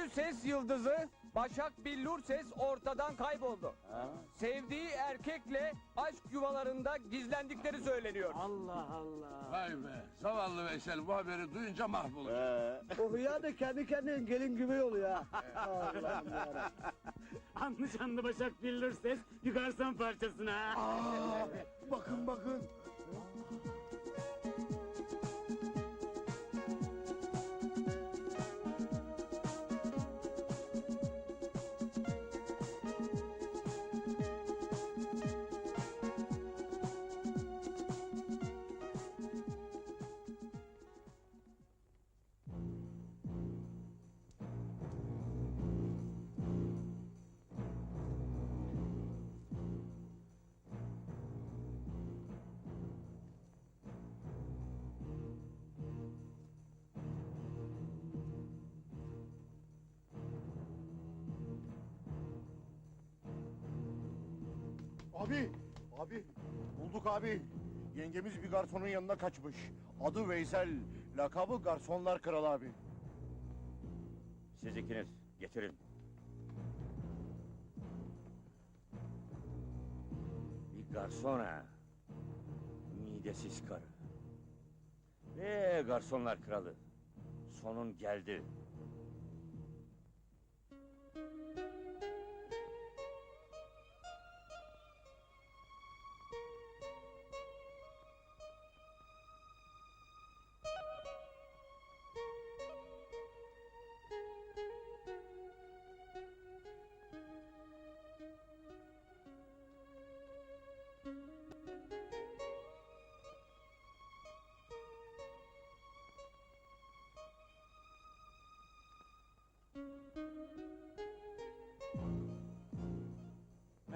Ünlü ses yıldızı Başak Billur Ses ortadan kayboldu. Sevdiği erkekle aşk yuvalarında gizlendikleri söyleniyor. Allah Allah. Vay be. Zavallı Veysel bu haberi duyunca mahvolur. O hıyar da kendi kendine gelin gibi oluyor ha. Allah'ım yarabbim. Anlı canlı Başak Billur ses yukarısan parçasına. Abi, abi, bulduk abi. Yengemiz bir garsonun yanına kaçmış. Adı Veysel, lakabı Garsonlar Kralı abi. Siz ikiniz getirin. Bir garsona. Midesiz karı. Ve garsonlar kralı. Sonun geldi.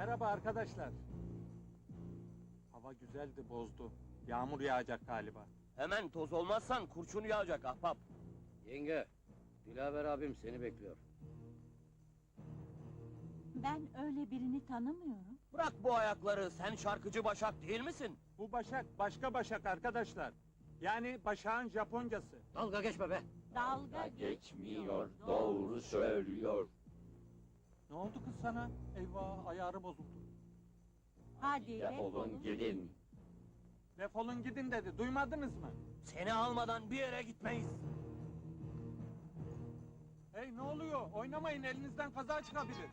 Merhaba arkadaşlar. Hava güzeldi bozdu. Yağmur yağacak galiba. Hemen toz olmazsan kurşun yağacak ahbap. Yenge, Dilaver abim seni bekliyor. Ben öyle birini tanımıyorum. Bırak bu ayakları sen şarkıcı Başak değil misin? Bu Başak başka Başak arkadaşlar. Yani Başak'ın Japoncası. Dalga geçme be. Dalga Geçmiyor, doğru söylüyor. Ne oldu kız sana? Eyvah ayarı bozuldu. Hadi Defolun gidin. Defolun gidin dedi. Duymadınız mı? Seni almadan bir yere gitmeyiz. Hey ne oluyor? Oynamayın elinizden kaza çıkabilir.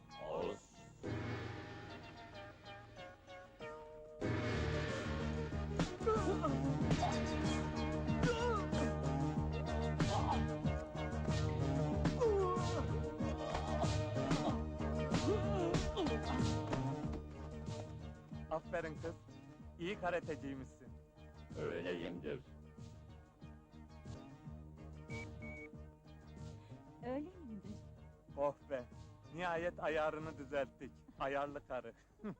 Aferin kız. İyi karateciymişsin. Öyleyimdir. Öyle miydi? Oh be. Nihayet ayarını düzelttik. Ayarlı karı.